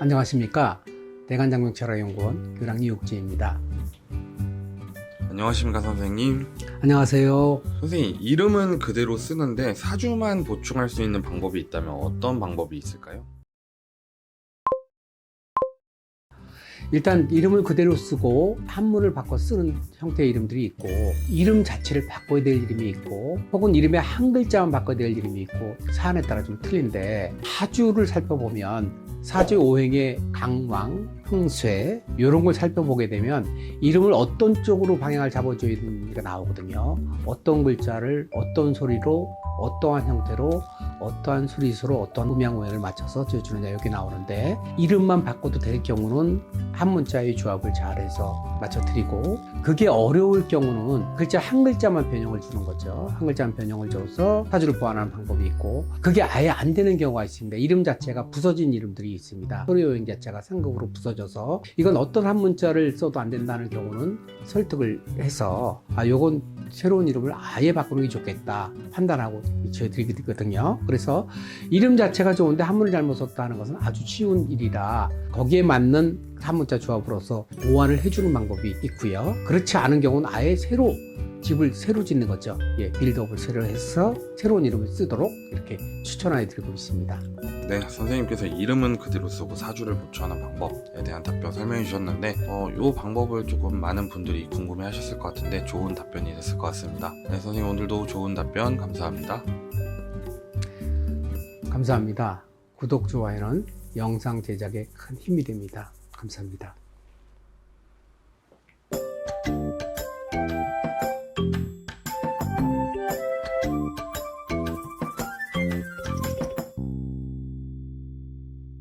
안녕하십니까 대관장명철학연구원 교랑 이육지입니다. 안녕하십니까 선생님. 안녕하세요. 선생님 이름은 그대로 쓰는데 사주만 보충할 수 있는 방법이 있다면 어떤 방법이 있을까요? 일단 이름을 그대로 쓰고 한문을 바꿔 쓰는 형태의 이름들이 있고 이름 자체를 바꿔야 될 이름이 있고 혹은 이름의 한 글자만 바꿔야 될 이름이 있고 사안에 따라 좀 틀린데 사주를 살펴보면 사주 오행의 강왕, 흥쇠 이런 걸 살펴보게 되면 이름을 어떤 쪽으로 방향을 잡아줘야 되는지가 나오거든요. 어떤 글자를 어떤 소리로 어떠한 형태로 어떠한 수리수로 어떤 음양 오행을 맞춰서 지어주느냐 여기 나오는데 이름만 바꿔도 될 경우는 한 문자의 조합을 잘해서 맞춰드리고 그게 어려울 경우는 글자 한 글자만 변형을 주는 거죠. 한 글자만 변형을 줘서 사주를 보완하는 방법이 있고 그게 아예 안 되는 경우가 있습니다. 이름 자체가 부서진 이름들이 있습니다. 소리요행 자체가 상극으로 부서져서 이건 어떤 한 문자를 써도 안 된다는 경우는 설득을 해서 아 요건 새로운 이름을 아예 바꾸는 게 좋겠다 판단하고 지어드리거든요. 그래서 이름 자체가 좋은데 한문을 잘못 썼다는 것은 아주 쉬운 일이라 거기에 맞는 한문 자 조합으로서 보완을 해주는 방법이 있고요. 그렇지 않은 경우는 아예 새로 집을 새로 짓는 거죠. 예, 빌드업을 새로 해서 새로운 이름을 쓰도록 이렇게 추천해 드리고 있습니다. 네, 선생님께서 이름은 그대로 쓰고 사주를 보충하는 방법에 대한 답변 설명해 주셨는데 어, 이 방법을 조금 많은 분들이 궁금해 하셨을 것 같은데 좋은 답변이 됐을 것 같습니다. 네, 선생님 오늘도 좋은 답변 감사합니다. 감사합니다. 구독, 좋아요는 영상 제작에 큰 힘이 됩니다. 감사합니다.